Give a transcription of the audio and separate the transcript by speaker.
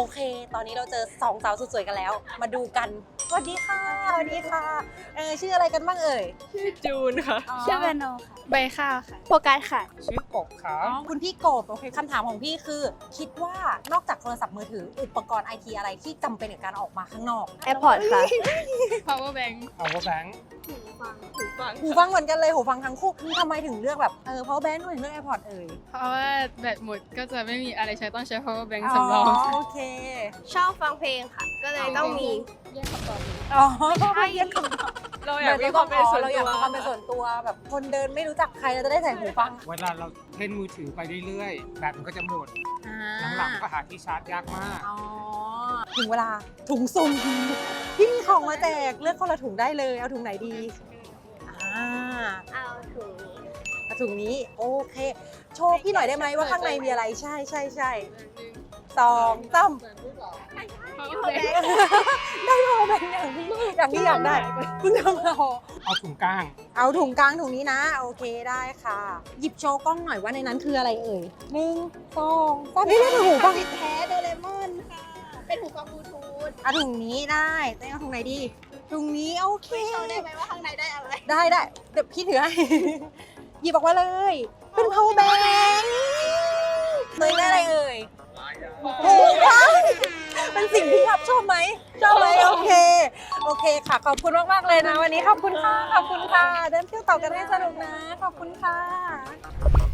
Speaker 1: โอเค ตอนนี้เราเจอสองสาวสุดสวยกันแล้ว มาดูกัน สวัสดีค่ะสวัสดีค่ะเออชื่ออะไรกันบ้างเอ่ย
Speaker 2: ชื่อจูนค่ะ
Speaker 3: ชื่อเบโนค่ะ ใบข้าวค่ะโฟกัสค่ะ
Speaker 2: ชื่อกบครับ
Speaker 1: อ๋อคุณพี่กบโอเคคำถามของพี่คือ คิดว่านอกจากโทรศัพท์มือถืออุปกรณ์ไอทีอะไรที่จำเป็นกับการออกมาข้างนอก
Speaker 3: AirPods ค่ะ
Speaker 4: power bank
Speaker 2: power bank
Speaker 4: หูฟังหูฟัง
Speaker 1: หูฟังเหมือนกันเลยหูฟังทั้งคู่ทำไมถึงเลือกแบบเออ power bank ถึงเลือก AirPods เอ่ย
Speaker 4: เพราะว่าแบตหมดก็จะไม่มีอะไรใช้ต้องใช้ power bank สำรอง
Speaker 1: โอเค
Speaker 3: ชอบฟังเพลงค่ะ ก็เลยต้องมี
Speaker 4: แยกคำตอบ
Speaker 1: อ๋อ
Speaker 3: ใช่
Speaker 1: เรียนคำตอบ
Speaker 4: เราอยากมีความเป็นส่วน
Speaker 1: เราอยาก
Speaker 4: ตัว
Speaker 1: มีความเป็นส่วนตัวแบบคนเดินไม่รู้จักใครเราจะได้ใส่หูฟัง
Speaker 2: เวลาเราเล่นมือถือไปเรื่อยๆแบตมันก็จะหมด
Speaker 1: อ่า
Speaker 2: หลังๆก็หาที่ชาร์จยากมาก
Speaker 1: อ๋อถึงเวลาถุงซุ่มพี่มีของมาแจกเลือกคนละถุงได้เลยเอาถุงไหนดีอ่า
Speaker 3: เอาถุงนี้
Speaker 1: เอาถุงนี้โอเค โชว์พี่หน่อยได้ไหมว่าข้างในมีอะไรใช่ใช่ใช่ สองสาม
Speaker 4: power bank
Speaker 1: ได้พอเป็นอย่างที่อย่างที่อยากได้ คุณจะมาพอ
Speaker 2: เอาถุงก้าง
Speaker 1: เอาถุงกลางถุงนี้นะ โอเคได้ค่ะ หยิบโชว์กล้องหน่อยว่าในนั้นคืออะไรเอ่ยหนึ่งสองสามนี่นี่คือหูฟัง
Speaker 3: ติดแท้โดเรมอนค่ะ เป็นหูฟังบลูทูธ
Speaker 1: เอาถุงนี้ได้เต้นเอาถุงไหนดีถุงนี้โอเค
Speaker 3: โชว์ได้ไหมว่าข้างในได้อะไร
Speaker 1: ได้ได้เดี๋ยวพี่ถือให้หยิบออกมาเลย เป็น power bank หูฟังเป็นสิ่งที่รับชอบไหมชอบไหมโอเค โอเคค่ะ ขอบคุณมากๆเลยนะ วันนี้ขอบคุณค่ะ ขอบคุณค่ะ เดินเที่ยวต่อกันให้สนุกนะ ขอบคุณค่ะ